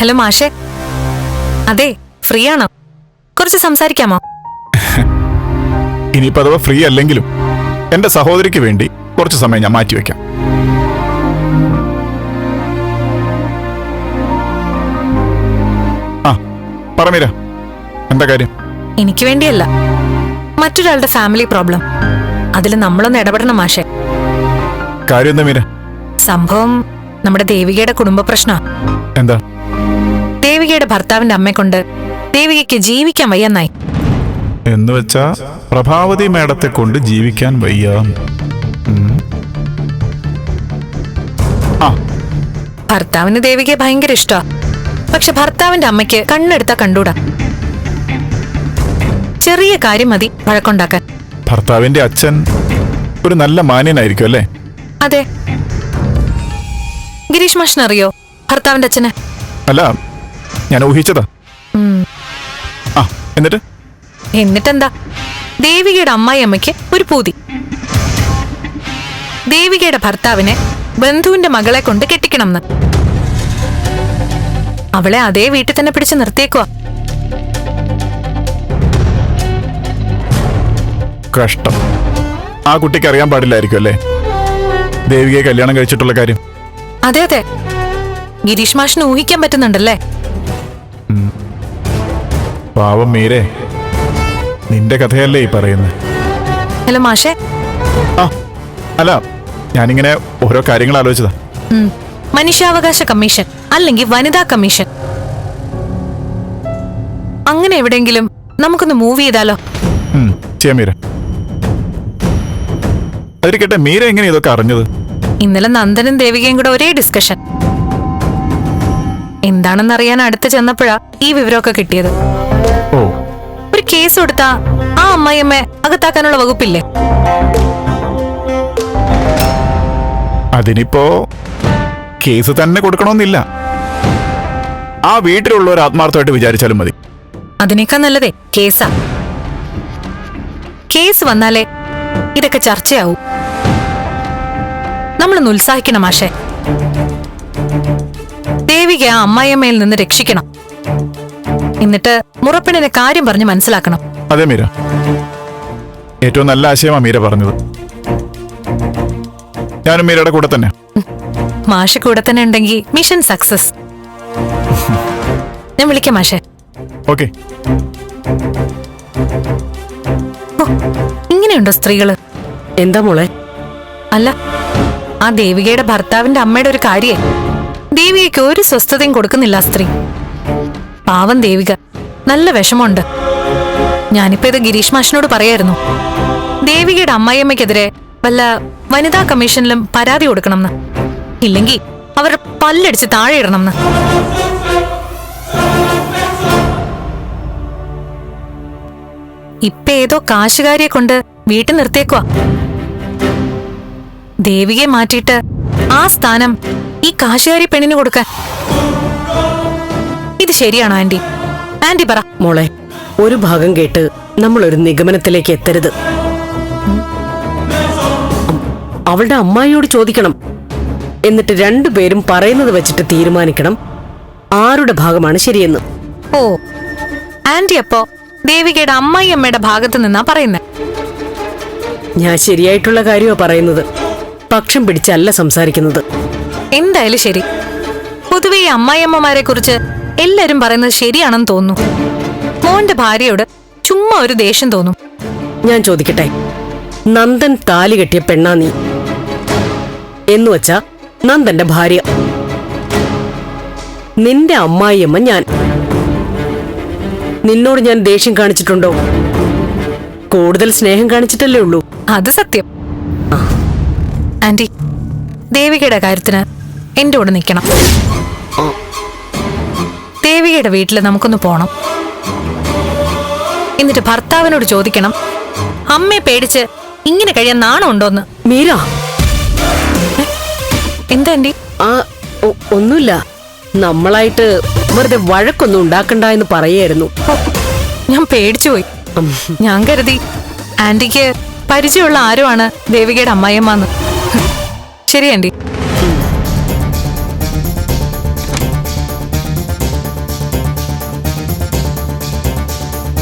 Hello മാഷെ. അതെ free ആണോ കുറച്ച് സംസാരിക്കാമോ? ഇനിയിപ്പോ അഥവാ ഫ്രീ അല്ലെങ്കിലും എന്റെ സഹോദരിക്ക് വേണ്ടി കുറച്ച് സമയം ഞാൻ മാറ്റിവെക്കാം ആ പറമീരാ എന്താ കാര്യം? എനിക്ക് വേണ്ടിയല്ല. മറ്റൊരാളുടെ ഫാമിലി പ്രോബ്ലം അതിൽ നമ്മളൊന്ന് ഇടപെടണം മാഷെ. കാര്യം എന്താ മീര? സംഭവം നമ്മുടെ ദേവികയുടെ കുടുംബ പ്രശ്നമാണ് എന്താ? ദേവികയുടെ ഭർത്താവിന്റെ അമ്മയെ കൊണ്ട് ദേവികയ്ക്ക് ജീവിക്കാൻ വയ്യെന്നായി. എന്ന് വെച്ചാ പ്രഭാവതി മേടത്തെ കൊണ്ട് ജീവിക്കാൻ വയ്യ. ഭർത്താവിന് ദേവികയെ ഭയങ്കര ഇഷ്ടാ. പക്ഷെ ഭർത്താവിന്റെ അമ്മയ്ക്ക് കണ്ണെടുത്താ കണ്ടൂടാ. ചെറിയ കാര്യം മതി വഴക്കുണ്ടാക്കാൻ. ഭർത്താവിന്റെ അച്ഛൻ ഒരു നല്ല മാന്യനായിരിക്കും അല്ലേ? അതെ. ഗിരീഷ് മാഷിനറിയോ? ഭർത്താവിന്റെ അച്ഛനെ. അല്ല ഞാൻ ഊഹിച്ചതാ. ആ എന്നിട്ട്? എന്നിട്ടെന്താ? ദേവികയുടെ അമ്മായിയമ്മയ്ക്ക് ഒരു പൂതി. ദേവികയുടെ ഭർത്താവിനെ ബന്ധുവിന്റെ മകളെ കൊണ്ട് കെട്ടിക്കണമെന്ന് അവളെ അതേ വീട്ടിൽ തന്നെ പിടിച്ച് നിർത്തിയേക്കുക കഷ്ടം. ആ കുട്ടിക്ക് അറിയാൻ പാടില്ലായിരിക്കും അല്ലേ? ദേവികയെ കല്യാണം കഴിച്ചിട്ടുള്ള കാര്യം. അതെ അതെ. ഗിരീഷ് മാഷിന് ഊഹിക്കാൻ പറ്റുന്നുണ്ടല്ലേ? പാവം മീരെ നിന്റെ കഥയല്ലേ ഈ പറയുന്നത് ഹലോ മാഷേ. ആ അല്ല ഞാനിങ്ങനെ ഓരോ കാര്യങ്ങൾ ആലോചിച്ചതാ. ഉം. മനുഷ്യാവകാശ കമ്മീഷൻ അല്ലെങ്കിൽ വനിതാ കമ്മീഷൻ. അങ്ങനെ എവിടെയെങ്കിലും നമുക്കൊന്ന് മൂവ് ചെയ്താലോ? ഉം, ചെയ്യാം മീര. അതിരിക്കട്ടെ മീര എങ്ങനെ ഇതൊക്കെ അറിഞ്ഞത്? ഇന്നലെ നന്ദനും ദേവികയും കൂടെ ഒരേ ഡിസ്കഷൻ എന്താണെന്ന് അറിയാൻ അടുത്ത് ചെന്നപ്പോഴാ ഈ വിവരമൊക്കെ കിട്ടിയത്. കേസ് കൊടുത്താ ആ അമ്മയമ്മ അകത്താക്കാനുള്ള വകുപ്പില്ലേ? അതിനിപ്പോ കേസ് തന്നെ കൊടുക്കണമെന്നില്ല. ആ വീട്ടിലുള്ളവർ ആത്മാർത്ഥമായിട്ട് വിചാരിച്ചാലും മതി. അതിനേക്കാൾ നല്ലതേ കേസാ. കേസ് വന്നാലേ ഇതൊക്കെ ചർച്ചയാവൂ. നമ്മളൊന്ന് ഉത്സാഹിക്കണം മാഷെ. ദേവിക ആ അമ്മായിയമ്മയിൽ നിന്ന് രക്ഷിക്കണം. എന്നിട്ട് മുറപ്പെണ്ണിനെ കാര്യം പറഞ്ഞ് മനസ്സിലാക്കണം. അതെ മീര. ഏറ്റവും നല്ല ആശയമാണ് മീര പറഞ്ഞത്. ഞാനും മീരയുടെ കൂടെ തന്നെ. മാഷ് കൂടെ തന്നെ ഉണ്ടെങ്കിൽ മിഷൻ സക്സസ്. ഞാൻ വിളിക്കാം മാഷെ. ഓക്കെ. ഇങ്ങനെയുണ്ടോ സ്ത്രീകൾ? എന്താ മോളെ? അല്ല ആ ദേവികയുടെ ഭർത്താവിന്റെ അമ്മയുടെ ഒരു കാര്യേ. ദേവികയ്ക്ക് ഒരു സ്വസ്ഥതയും കൊടുക്കുന്നില്ല ആ സ്ത്രീ. പാവം ദേവിക. നല്ല വിഷമമുണ്ട്. ഞാനിപ്പോ ഇത് ഗിരീഷ് മാഷിനോട് പറയായിരുന്നു. ദേവികയുടെ അമ്മായിയമ്മയ്ക്കെതിരെ വല്ല വനിതാ കമ്മീഷനിലും പരാതി കൊടുക്കണമെന്ന്. ഇല്ലെങ്കിൽ അവർ പല്ലടിച്ച് താഴെ ഇടണമെന്ന്. ഇപ്പൊ ഏതോ കാശുകാരിയെ കൊണ്ട് വീട്ടിൽ നിർത്തിയേക്കുവാ. ദേവികയെ മാറ്റിയിട്ട് ആ സ്ഥാനം ഈ കാശുകാരി പെണ്ണിന് കൊടുക്കാൻ. ഇത് ശരിയാണോ ആന്റി? ആന്റി പറ. മോളെ ഒരു ഭാഗം കേട്ട് നമ്മൾ ഒരു നിഗമനത്തിലേക്ക് എത്തരുത്. അവളുടെ അമ്മായിയോട് ചോദിക്കണം. എന്നിട്ട് രണ്ടുപേരും പറയുന്നത് വെച്ചിട്ട് തീരുമാനിക്കണം ആരുടെ ഭാഗമാണ് ശരിയെന്ന്. ഓ ആന്റി അപ്പോ ദേവികയുടെ അമ്മായി അമ്മയുടെ ഭാഗത്ത് നിന്നാ പറയുന്നത് ഞാൻ ശരിയായിട്ടുള്ള കാര്യമാണ് പറയുന്നത്. പക്ഷം പിടിച്ചല്ല സംസാരിക്കുന്നത്. എന്തായാലും ശരി. പൊതുവെ ഈ അമ്മായിയമ്മമാരെ കുറിച്ച് എല്ലാരും പറയുന്നത് ശരിയാണെന്ന് തോന്നുന്നു. മോന്റെ ഭാര്യയോട് ചുമ്മാ ഒരു ദേഷ്യം തോന്നും. ഞാൻ ചോദിക്കട്ടെ? നന്ദൻ താലി കെട്ടിയ പെണ്ണാ നീ? എന്നു വെച്ചാ നന്ദന്റെ ഭാര്യ. നിന്റെ അമ്മായിയമ്മ ഞാൻ. നിന്നോട് ഞാൻ ദേഷ്യം കാണിച്ചിട്ടുണ്ടോ? കൂടുതൽ സ്നേഹം കാണിച്ചിട്ടല്ലേ ഉള്ളൂ. അത് സത്യം. ആന്റി ദേവികയുടെ കാര്യത്തിന് എന്റെ കൂടെ നിൽക്കണം. ദേവികയുടെ വീട്ടിൽ നമുക്കൊന്ന് പോണം. എന്നിട്ട് ഭർത്താവിനോട് ചോദിക്കണം അമ്മയെ പേടിച്ച് ഇങ്ങനെ കഴിയാൻ നാണമുണ്ടോന്ന്? മീര. എന്താ ആന്റി? ആ ഒ- ഒന്നുമില്ല. നമ്മളായിട്ട് വെറുതെ വഴക്കൊന്നും ഉണ്ടാക്കണ്ട എന്ന് പറയായിരുന്നു. ഓ, ഞാൻ പേടിച്ചുപോയി. പോയി ഞാൻ കരുതി ആന്റിക്ക് പരിചയമുള്ള ആരുമാണ് ദേവികയുടെ അമ്മായിയമ്മന്ന്. ശരി ആന്റി.